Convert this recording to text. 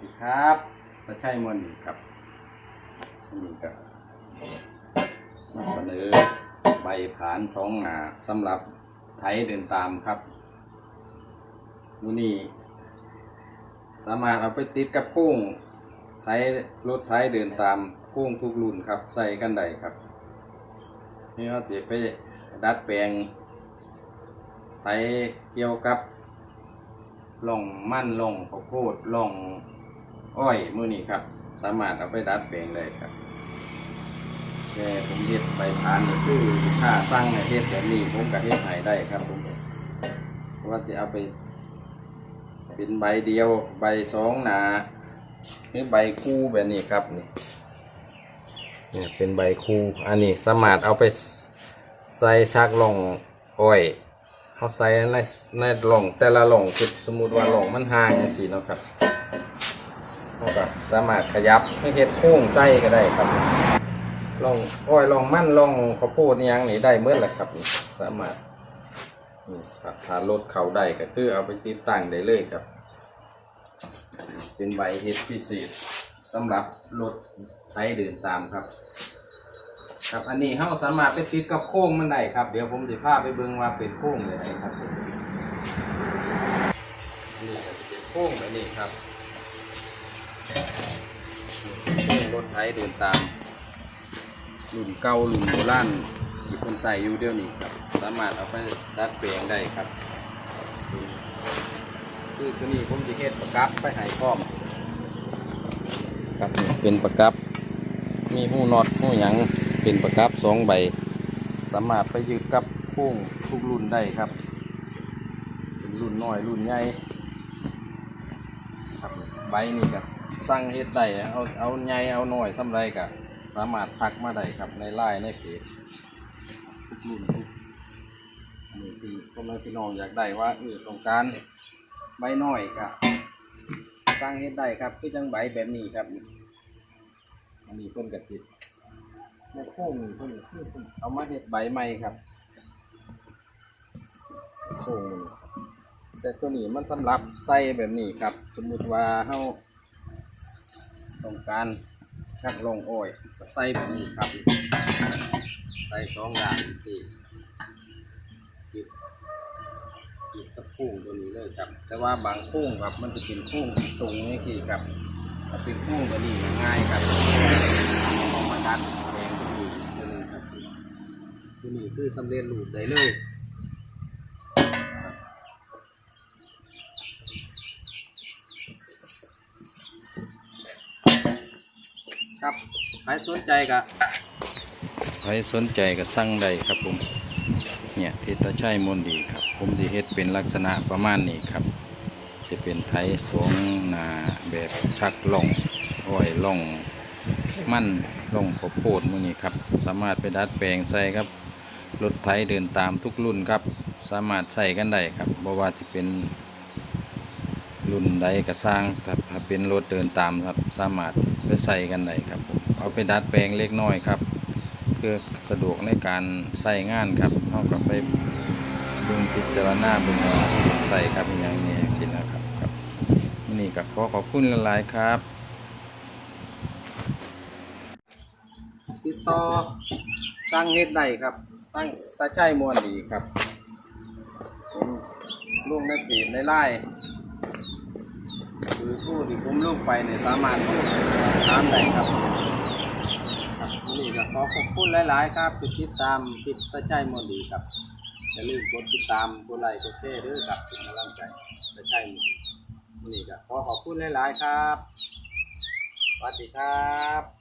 ดีครับตาชัยมวลดีครับนี่ก็มาเสนอใบผานสองหนาสำหรับไถเดินตามครับมูนี่สามารถเอาไปติดกับโค้งไถรถไถเดินตามโค้งทุกรุ่นครับ ใส่กันได้ครับ นี่เขาจะไปดัดแปลงไถเกี่ยวกับล่องมั่นล่องข้าวโพดล่อง อ้อยมือนี้ครับ สามารถเอาไปดัดแปลงได้ครับแค่ผมเฮ็ดใบพานนี่คือค่าสร้างในเฮ็ดแบบนี้ผมก็เฮ็ดให้ได้ครับผมเพราะว่าจะเอาไป เป็นใบเดียว ใบสองหนาหรือใบคู่แบบนี้ครับนี่เนี่ยเป็นใบคู่อันนี้สามารถเอาไปใส่ชักลงอ้อยเขาใส่ในในลงแต่ละลงคือสมมุติว่าลงมันห่างจังซี่เนาะครับ ก็สามารถขยับให้เฮ็ดโค้งใจก็ได้ครับลองอ้อยลองมั่นลองข้าวโพดนี่ยังนี่ได้เมื่อแหละครับนี่สามารถนี่ครับถ้ารถเขาได้ก็คือเอาไปติดตั้งได้เลยครับ เป็นใบเฮ็ดพิเศษสำหรับรถไถเดินตามครับ ครับอันนี้เราสามารถไปติดกับโค้งมันได้ครับ เดี๋ยวผมจะพาไปเบิ่งว่าเป็นโค้งแบบไหนครับอันนี้จะเป็นโค้งแบบนี้ครับ รถไถเดินตามรุ่นเก่ารุ่นโบราณที่คนใส่อยู่เดี๋ยวนี้ครับ สามารถเอาไปดัดแปลงได้ครับ คือตัวนี้ผมจะเฮ็ดประกับไปห้พร้อมครับเป็นประกับ มีหูน็อตหูหยังเป็นประกับสองใบ สามารถไปยึดกับโค้งทุกรุ่นได้ครับ เป็นรุ่นน้อยรุ่นใหญ่ ครับใบนี่ก็สั่งเฮ็ดได้เอาเอาใหญ่เอาหน้อยทำไรก็สามารถทักมาได้ครับในไลน์ในเพจทุกรุ่นทุกอันนี้ที่พ่อแม่พี่น้องอยากได้ว่าเออต้องการใบหน้อยครับสร้างเฮ็ดได้ครับคือจังใบแบบนี้ครับอันนี้เพิ่นกระติดในโค้งนี่เพิ่นคือเพิ่นเอามาเฮ็ดใบใหม่ครับโค้ง แต่ตัวนี้มันสำหรับใส่แบบนี้ครับ สมมุติว่าเฮาต้องการชักลงอ้อยใส่แบบนี้ครับ ใส่สองด้านที่ที่หยิบตะพุ่งตัวนี้เลยครับ แต่ว่าบางพุ่งครับมันจะเป็นพุ่งตรงนี้สิครับถ้าเป็นพุ่งตัวนี้ง่ายครับเอามาดัดแปลงตัวนี้ตัวนี้ครับตัวนี้คือสำเร็จรูปได้เลย ครับใครสนใจก็ใครสนใจก็สั่งได้ครับผม เนี่ยทิตาชัยมนดีครับ ผมจะเฮ็ดเป็นลักษณะประมาณนี้ครับ จะเป็นไทยสวงนาแบบชักล่องอ้อยล่องมั่นล่องข้าวโพดมือนี้ครับ สามารถไปดัดแปลงใส่ครับ รถไถเดินตามทุกรุ่นครับ สามารถใส่กันได้ครับบ่ว่าจะเป็นรุ่นใดก็สร้างถ้าเป็นรถเดินตามครับ สามารถ ไปใส่กันได้ครับผมเอาไปดัดแปลงเล็กน้อยครับ เพื่อสะดวกในการใส่งานครับเท่ากับไปเบิ่งพิจารณาบิ่งว่าใส่ครับอย่างนี้สินะครับครับนี่ก็ขอขอบคุณหลายๆครับติดต่อตั้งเฮ็ดได้ครับ ตั้งตาชัยมวนดีครับผมลงในเพจในไลน์ คือผู้ที่ผมลูกไปเนี่ยสามารถโทรถามได้ครับครับนี่ก็ขอขอบคุณหลาย ๆ ครับที่ติดตามติดตาชัยมนดีครับอย่าลืมกดติดตามกดไลค์กดแชร์ด้วยครับเป็นกำลังใจตาชัยมนดีนนี่ก็ขอขอบคุณหลาย ๆ ครับสวัสดีครับ